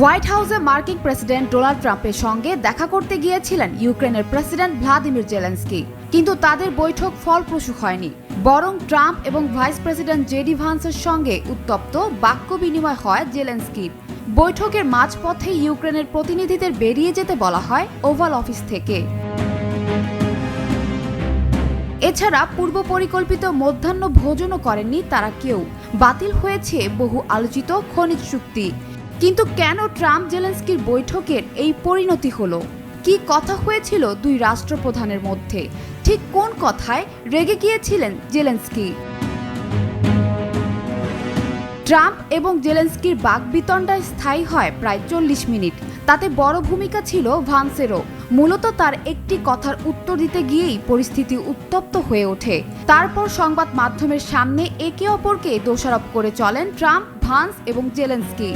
White হাউসে মার্কিন president Donald ট্রাম্পের সঙ্গে দেখা করতে গিয়েছিলেন ইউক্রেনের প্রেসিডেন্ট ভ্লাদিমির জেলেন্সকি। কিন্তু তাদের বৈঠক ফলপ্রসূ হয়নি। বরং ট্রাম্প এবং ভাইস প্রেসিডেন্ট জেডি ভান্সের সঙ্গে উত্তপ্ত বাক্য বিনিময় হয় জেলেন্সকির বৈঠকের মাঝপথে ইউক্রেনের প্রতিনিধিদের বেরিয়ে যেতে বলা হয় ওভাল অফিস থেকে। এছাড়া পূর্ব পরিকল্পিত মধ্যাহ্ন ভোজনও করেননি তারা কেউ। বাতিল হয়েছে বহু আলোচিত খনিজ চুক্তি। কিন্তু কেন ট্রাম্প জেলেন্সকির বৈঠকের এই পরিণতি হলো? কি কথা হয়েছিল দুই রাষ্ট্রপ্রধানের মধ্যে? ঠিক কোন কথায় রেগে গিয়েছিলেন জেলেন্সকি? ট্রাম্প এবং জেলেন্সকির বাকবিতণ্ডায় স্থায়ী হয় প্রায় চল্লিশ মিনিট। তাতে বড় ভূমিকা ছিল ভান্সেরও। মূলত তার একটি কথার উত্তর দিতে গিয়েই পরিস্থিতি উত্তপ্ত হয়ে ওঠে। তারপর সংবাদ মাধ্যমের সামনে একে অপরকে দোষারোপ করে চলেন ট্রাম্প, ভান্স এবং জেলেন্সকি।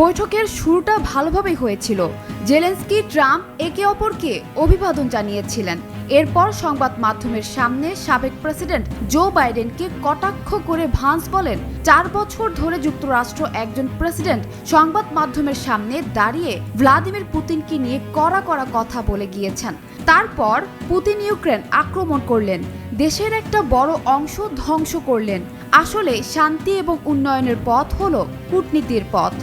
বৈঠকের শুরুটা ভালোভাবেই হয়েছিল। জেলেন্সকি, ট্রাম্প একে অপরকে অভিবাদন জানিয়েছিলেন। এরপর সংবাদ মাধ্যমের সামনে সাবেক প্রেসিডেন্ট জো বাইডেনকে কটাক্ষ করে ভান্স বলেন, চার বছর ধরে যুক্তরাষ্ট্র একজন প্রেসিডেন্ট। সংবাদ মাধ্যমের সামনে দাঁড়িয়ে ভ্লাদিমির পুতিনকে নিয়ে কড়া কড়া কথা বলে গিয়েছেন। তারপর পুতিন ইউক্রেন আক্রমণ করলেন। দেশের একটা বড় অংশ ধ্বংস করলেন। আসলে শান্তি এবং উন্নয়নের পথ হলো কূটনীতির পথ।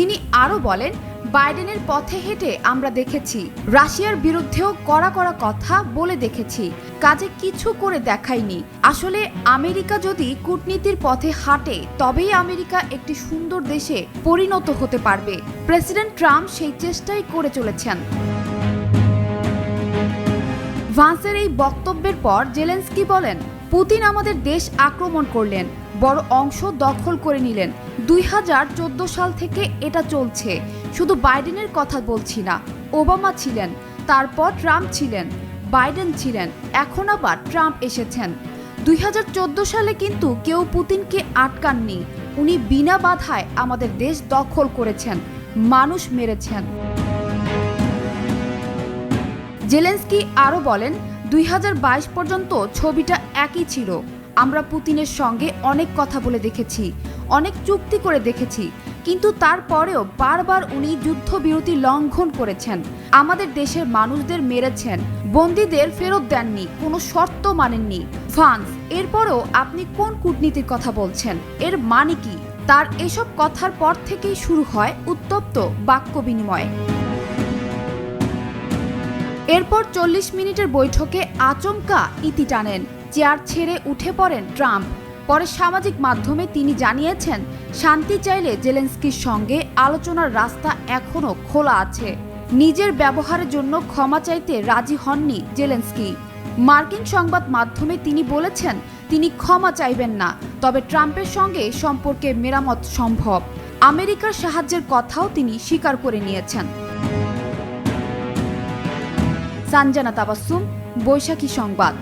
তিনি আরও বলেন, বাইডেনের পথে হেঁটে আমরা দেখেছি, রাশিয়ার বিরুদ্ধেও কড়া কড়া কথা বলে দেখেছি। কাজে কিছু করে দেখায়নি। আসলে আমেরিকা যদি কূটনীতির পথে হাঁটে, তবেই আমেরিকা একটি সুন্দর দেশে পরিণত হতে পারবে। প্রেসিডেন্ট ট্রাম্প সেই চেষ্টাই করে চলেছেন। ভান্সের এই বক্তব্যের পর জেলেন্সকি বলেন, পুতিন আমাদের দেশ আক্রমণ করলেন। বড় অংশ দখল করে নিলেন। দুই হাজার চোদ্দ সাল থেকে এটা চলছে। শুধু বাইডেনের কথা বলছি না, ওবামা ছিলেন, তারপর ট্রাম্প ছিলেন, বাইডেন ছিলেন, এখন আবার ট্রাম্প এসেছেন। দুই হাজার চোদ্দ সালে কিন্তু কেউ পুতিনকে আটকাননি, উনি বিনা বাধায় আমাদের দেশ দখল করেছেন, মানুষ মেরেছেন। জেলেন্সকি আরও বলেন, দুই হাজার বাইশ পর্যন্ত ছবিটা একই ছিল। আমরা পুতিনের সঙ্গে অনেক কথা বলে দেখেছি, অনেক চুক্তি করে দেখেছি, কিন্তু তারপরেও বারবার উনি যুদ্ধবিরতি লঙ্ঘন করেছেন। আমাদের দেশের মানুষদের মেরেছেন, বন্দীদের ফেরত দেননি, কোনো শর্ত মানেননি। ফ্রান্স, এরপরও আপনি কোন কূটনীতির কথা বলছেন? এর মানে কি? তার এসব কথার পর থেকেই শুরু হয় উত্তপ্ত বাক্য বিনিময় এরপর চল্লিশ মিনিটের বৈঠকে আচমকা ইতি টানেন। চেয়ার ছেড়ে উঠে পড়েন ট্রাম্প। পরে সামাজিক মাধ্যমে তিনি জানিয়েছেন, শান্তি চাইলে জেলেন্সকির সঙ্গে আলোচনার রাস্তা এখনও খোলা আছে। নিজের ব্যবহারের জন্য ক্ষমা চাইতে রাজি হননি জেলেন্সকি। মার্কিন সংবাদ মাধ্যমে তিনি বলেছেন, তিনি ক্ষমা চাইবেন না, তবে ট্রাম্পের সঙ্গে সম্পর্কে মেরামত সম্ভব। আমেরিকার সাহায্যের কথাও তিনি স্বীকার করে নিয়েছেন। সানজানা তাবাসুম বৈশাখী সংবাদ।